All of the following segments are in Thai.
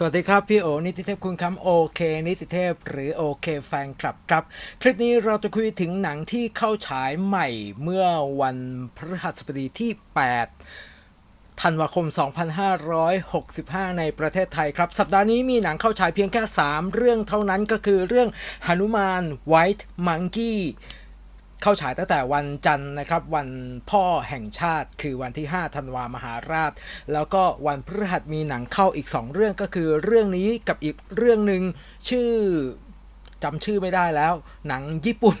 สวัสดีครับ พี่โอนิติเทพคุณคำโอเคนิติเทพหรือโอเคแฟนคลับครับ คลิปนี้เราจะคุยถึงหนังที่เข้าฉายใหม่เมื่อวันพฤหัสบดีที่ 8 ธันวาคม 2565 ในประเทศไทยครับ สัปดาห์นี้มีหนังเข้าฉายเพียงแค่ 3 เรื่องเท่านั้นก็คือเรื่องหนุมาน White Monkey เข้าฉายตั้งแต่วันจันทร์นะครับ วันพ่อแห่งชาติคือวันที่ 5 ธันวามหาราช แล้วก็วันพฤหัสมีหนังเข้าอีก 2 เรื่องก็คือเรื่องนี้กับอีกเรื่องหนึ่งชื่อจำชื่อไม่ได้แล้ว หนังญี่ปุ่น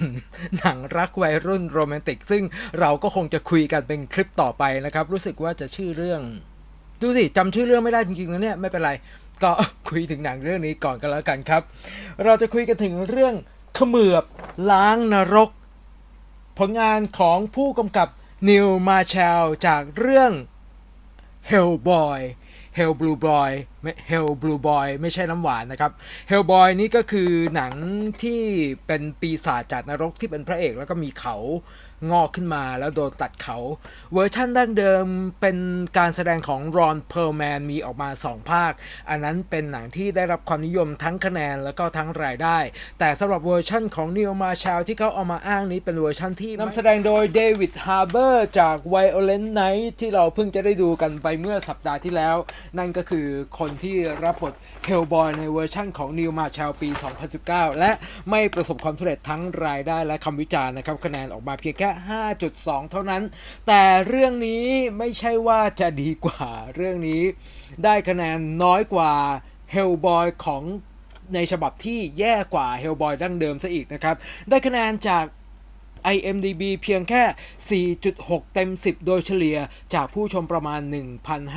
หนังรักวัยรุ่นโรแมนติก ซึ่งเราก็คงจะคุยกันเป็นคลิปต่อไปนะครับ รู้สึกว่าจะชื่อเรื่อง ดูสิจำชื่อเรื่องไม่ได้จริงๆนะเนี่ยไม่เป็นไร ก็คุยถึงหนังเรื่องนี้ก่อนกันแล้วกันครับ เราจะคุยกันถึงเรื่องขมือบล้างนรก ผลงานของผู้กำกับนิวมาเชลจากเรื่อง Hellboy Hell Blue Boy ไม่ Hell Blue Boy ไม่ใช่น้ำหวานนะครับ Hellboy นี่ก็คือหนังที่เป็นปีศาจจากนรกที่เป็นพระเอกแล้วก็มีเขางอกขึ้นมาแล้วโดนตัดเขา เวอร์ชั่นดั้งเดิมเป็นการแสดงของรอนเพอร์แมนมีออกมา 2 ภาค อันนั้นเป็นหนังที่ได้รับความนิยมทั้งคะแนนแล้วก็ทั้งรายได้ แต่สำหรับเวอร์ชั่นของนิวมาชาลที่เขาเอามาอ้างนี้เป็นเวอร์ชั่นที่นำแสดงโดยเดวิดฮาร์เบอร์จาก Violent Night ที่เราเพิ่งจะได้ดูกันไปเมื่อสัปดาห์ที่แล้ว นั่นก็คือคนที่รับบท Hellboy ในเวอร์ชั่นของนิวมาชาลปี 2019 และไม่ประสบความสำเร็จทั้งรายได้และคำวิจารณ์นะครับคะแนนออกมาเพียงแค่ 5.2 เท่านั้น แต่เรื่องนี้ไม่ใช่ว่าจะดีกว่าเรื่องนี้ ได้คะแนนน้อยกว่า Hellboy ของในฉบับที่แย่กว่า Hellboy ดั้งเดิมซะอีกนะครับ ได้คะแนนจาก IMDB เพียงแค่ 4.6 เต็ม 10 โดยเฉลี่ยจากผู้ชมประมาณ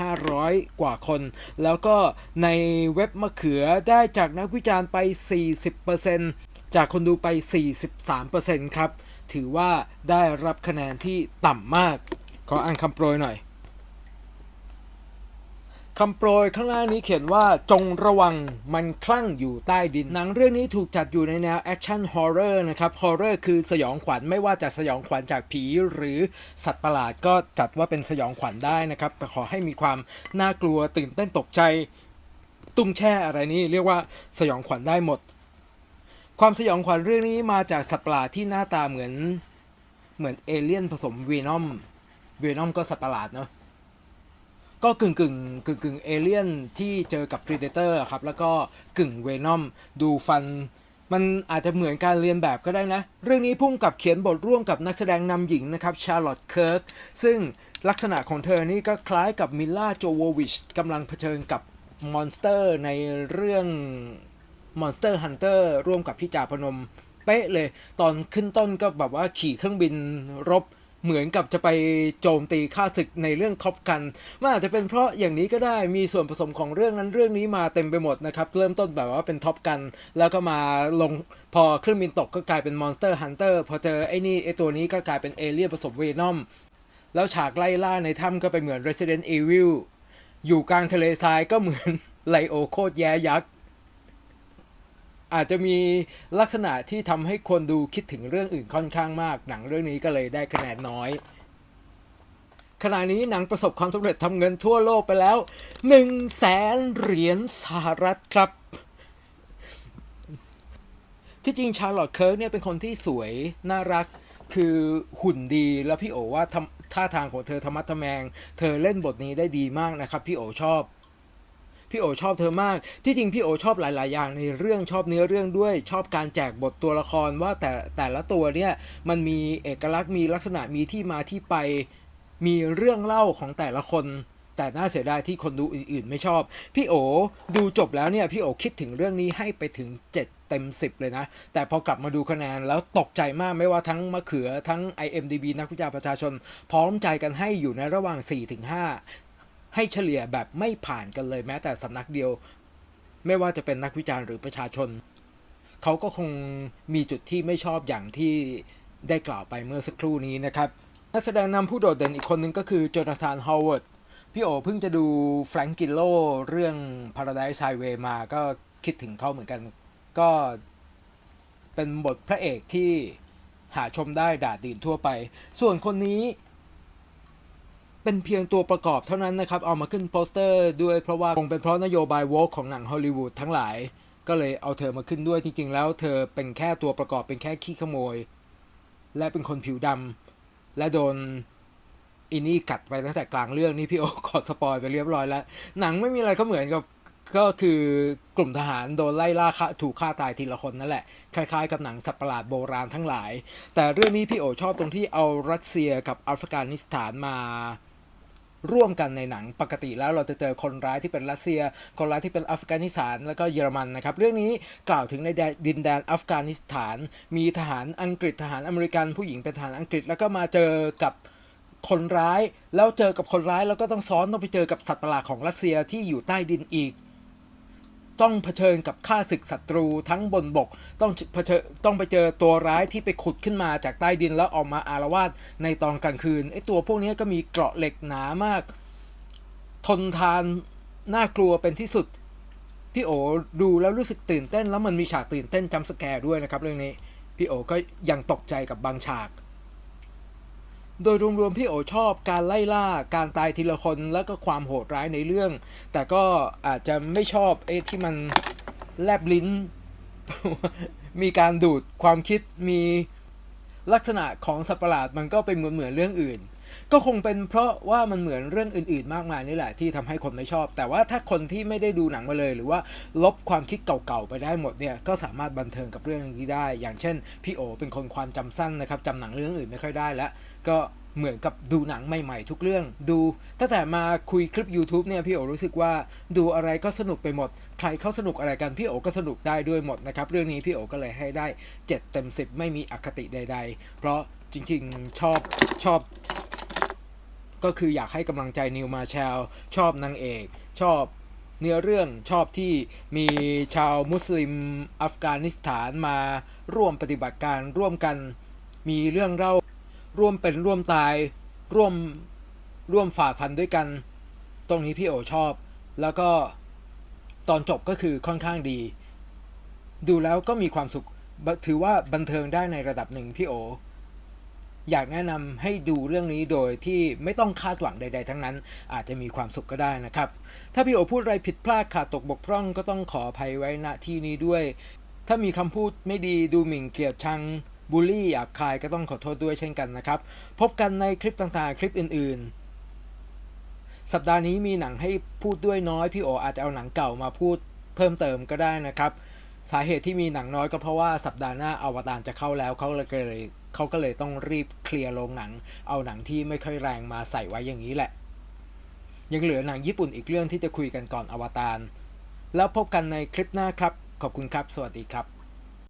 1,500 กว่าคน แล้วก็ในเว็บมะเขือได้จากนักวิจารณ์ไป 40%จากคนดูไป 43%ครับ ถือว่าได้รับคะแนนที่ต่ำมาก ขออ่านคำโปรยหน่อย คำโปรยข้างล่างนี้เขียนว่าจงระวังมันคลั่งอยู่ใต้ดิน หนังเรื่องนี้ถูกจัดอยู่ในแนวแอคชั่นฮอร์เรอร์นะครับฮอร์เรอร์คือสยองขวัญไม่ว่าจะสยองขวัญจากผีหรือสัตว์ประหลาดก็จัดว่าเป็นสยองขวัญได้นะครับแต่ขอให้มีความน่ากลัวตื่นเต้นตกใจ ตุ้งแช่อะไรนี่เรียกว่าสยองขวัญได้หมด ความสยองขวัญเรื่องนี้มาจากสัตว์ประหลาดที่หน้าตาเหมือนเหมือนเอเลี่ยนผสมเวนอมเวนอมก็สัตว์ประหลาดเนาะ ก็กึ่งกึ่งกึ่งกึ่งเอเลี่ยนที่เจอกับ Predator ครับ แล้วก็กึ่งเวนอมดูฟัน มันอาจจะเหมือนการเรียนแบบก็ได้นะ เรื่องนี้พุ่งกับเขียนบทร่วมกับนักแสดงนำหญิงนะครับชาร์ลอตเคิร์กซึ่งลักษณะของเธอนี่ก็คล้ายกับมิลล่าโจโววิชกำลังเผชิญกับมอนสเตอร์ในเรื่อง Monster Hunter ร่วมกับพี่จ่าพนม เป๊ะเลย ตอนขึ้นต้นก็แบบว่าขี่เครื่องบินรบ เหมือนกับจะไปโจมตีค่าศึกในเรื่องท็อปกันมันอาจจะเป็นเพราะอย่างนี้ก็ได้มีส่วนผสมของเรื่องนั้นเรื่องนี้มาเต็มไปหมดนะครับ เริ่มต้นแบบว่าเป็นท็อปกัน แล้วก็มาลงพอเครื่องบินตกก็กลายเป็นมอนสเตอร์ฮันเตอร์พอเจอไอ้นี่ไอ้ตัวนี้ก็กลายเป็นเอเลี่ยนผสมเวนอมแล้วฉากไล่ล่าในถ้ำก็ไปเหมือน Resident Evil อยู่กลางทะเลทรายก็เหมือนไลโอโคตรแย่ยักษ์ อาจจะมีลักษณะที่ทำให้คนดูคิดถึงเรื่องอื่นค่อนข้างมาก หนังเรื่องนี้ก็เลยได้คะแนนน้อย ขณะนี้หนังประสบความสำเร็จทำเงินทั่วโลกไปแล้ว1 0 0 0 0แสนเหรียญสหรัฐครับ ที่จริงชาร์ลอตเคิร์กเนี่ยเป็นคนที่สวยน่ารักคือหุ่นดีแล้วพี่โอว่าทำท่าทางของเธอธรรมะทแมง เธอเล่นบทนี้ได้ดีมากนะครับ พี่โอชอบ พี่โอชอบเธอมาก ที่จริงพี่โอชอบหลาย ๆ อย่างในเรื่องชอบเนื้อเรื่องด้วย ชอบการแจกบทตัวละครว่าแต่แต่ละตัวเนี่ยมันมีเอกลักษณ์มีลักษณะมีที่มาที่ไป มีเรื่องเล่าของแต่ละคนแต่น่าเสียดายที่คนดูอื่น ๆ ไม่ชอบ พี่โอดูจบแล้วเนี่ยพี่โอคิดถึงเรื่องนี้ให้ไปถึง 7 เต็ม 10 เลยนะ แต่พอกลับมาดูคะแนนแล้วตกใจมากไม่ว่าทั้งมะเขือทั้ง IMDB นักวิจารณ์ประชาชน พร้อมใจกันให้อยู่ในระหว่าง 4-5 ให้เฉลี่ยแบบไม่ผ่านกันเลยแม้แต่สำนักเดียว ไม่ว่าจะเป็นนักวิจารณ์หรือประชาชน เขาก็คงมีจุดที่ไม่ชอบอย่างที่ได้กล่าวไปเมื่อสักครู่นี้นะครับ นักแสดงนำผู้โดดเด่นอีกคนนึงก็คือโจนาธานฮาวเวิร์ดพี่โอเพิ่งจะดูแฟรงกิโลเรื่อง Paradise Highway มาก็คิดถึงเขาเหมือนกัน ก็เป็นบทพระเอกที่หาชมได้ด่าดีนทั่วไป ส่วนคนนี้ เป็นเพียงตัวประกอบเท่านั้นนะครับ เอามาขึ้นโปสเตอร์ด้วยเพราะว่าคงเป็นเพราะนโยบายโวกของหนังฮอลลีวูดทั้งหลาย ก็เลยเอาเธอมาขึ้นด้วยจริง ๆ แล้วเธอเป็นแค่ตัวประกอบเป็นแค่ขี้ขโมย และเป็นคนผิวดำและโดนอินนี่กัดไปตั้งแต่กลางเรื่องนี่พี่โอขอสปอยไปเรียบร้อยแล้ว หนังไม่มีอะไรก็เหมือนกับก็คือกลุ่มทหารโดนไล่ล่าฆ่าถูกฆ่าตายทีละคนนั่นแหละ คล้ายๆ กับหนังสัตว์ประหลาดโบราณทั้งหลาย แต่เรื่องนี้พี่โอชอบตรงที่เอารัสเซียกับอัฟกานิสถานมา ร่วมกันในหนังปกติแล้วเราจะเจอคนร้ายที่เป็นรัสเซีย คนร้ายที่เป็นอัฟกานิสถานแล้วก็เยอรมันนะครับ เรื่องนี้กล่าวถึงในดนดินแดนอัฟกานิสถาน มีทหารอังกฤษทหารอเมริกันผู้หญิงเป็นทหารอังกฤษ แล้วก็มาเจอกับคนร้าย แล้วเจอกับคนร้ายแล้วก็ต้องซ้อนต้องไปเจอกับสัตว์ประหลาดของรัสเซียที่อยู่ใต้ดินอีก ต้องเผชิญกับข้าศึกศัตรูทั้งบนบก ต้องเผชิญต้องไปเจอตัวร้ายที่ไปขุดขึ้นมาจากใต้ดินแล้วออกมาอารวาสในตอนกลางคืนไอ้ตัวพวกนี้ก็มีเกราะเหล็กหนามาก ทนทานน่ากลัวเป็นที่สุด พี่โอดูแล้วรู้สึกตื่นเต้นแล้วมันมีฉากตื่นเต้นจำสแกร์ด้วยนะครับเรื่องนี้ พี่โอก็ยังตกใจกับบางฉาก โดยรวมๆพี่โอชอบการไล่ล่าการตายทีละคนแล้วก็ความโหดร้ายในเรื่อง แต่ก็อาจจะไม่ชอบไอ้ที่มันแลบลิ้น มีการดูดความคิดมีลักษณะของสัตว์ประหลาดมันก็เป็นเหมือนเหมือนเรื่องอื่น ก็คงเป็นเพราะว่ามันเหมือนเรื่องอื่นๆ มากมายนี่แหละที่ทำให้คนไม่ชอบ แต่ว่าถ้าคนที่ไม่ได้ดูหนังมาเลย หรือว่าลบความคิดเก่าๆไปได้หมดเนี่ยก็สามารถบันเทิงกับเรื่องนี้ได้ อย่างเช่นพี่โอเป็นคนความจำสั้นนะครับจำหนังเรื่องอื่นไม่ค่อยได้แล้วก็เหมือนกับดูหนังใหม่ๆ ทุกเรื่องดูตั้งแต่มาคุยคลิป YouTube เนี่ยพี่โอรู้สึกว่าดูอะไรก็สนุกไปหมด ใครเขาสนุกอะไรกันพี่โอก็สนุกได้ด้วยหมดนะครับ เรื่องนี้พี่โอก็เลยให้ได้ 7 เต็ม 10 ไม่มีอคติใด ๆ เพราะจริงๆชอบชอบ ก็คืออยากให้กำลังใจนิวมาแชลชอบนางเอก ชอบเนื้อเรื่องชอบที่มีชาวมุสลิมอัฟกานิสถานมาร่วมปฏิบัติการร่วมกัน มีเรื่องเล่าร่วมเป็นร่วมตาย ร่วมร่วมฝ่าฟันด้วยกัน ตรงนี้พี่โอชอบ แล้วก็ตอนจบก็คือค่อนข้างดี ดูแล้วก็มีความสุข ถือว่าบันเทิงได้ในระดับหนึ่งพี่โอ อยากแนะนำให้ดูเรื่องนี้โดยที่ไม่ต้องคาดหวังใด ๆ ทั้งนั้น อาจจะมีความสุขก็ได้นะครับ ถ้าพี่โอพูดอะไรผิดพลาดขาดตกบกพร่องก็ต้องขออภัยไว้ณที่นี้ด้วย ถ้ามีคำพูดไม่ดีดูหมิ่นเกลียดชังบูลลี่หยาบคายก็ต้องขอโทษด้วยเช่นกันนะครับ พบกันในคลิปต่างๆ คลิปอื่นๆ สัปดาห์นี้มีหนังให้พูดด้วยน้อย พี่โออาจจะเอาหนังเก่ามาพูดเพิ่มเติมก็ได้นะครับ สาเหตุที่มีหนังน้อยก็เพราะว่าสัปดาห์หน้าอวตารจะเข้าแล้วเขาเลย เขาก็เลยต้องรีบเคลียร์โรงหนัง เอาหนังที่ไม่ค่อยแรงมาใส่ไว้อย่างนี้แหละ ยังเหลือหนังญี่ปุ่นอีกเรื่องที่จะคุยกันก่อนอวตารแล้วพบกันในคลิปหน้าครับ ขอบคุณครับ สวัสดีครับ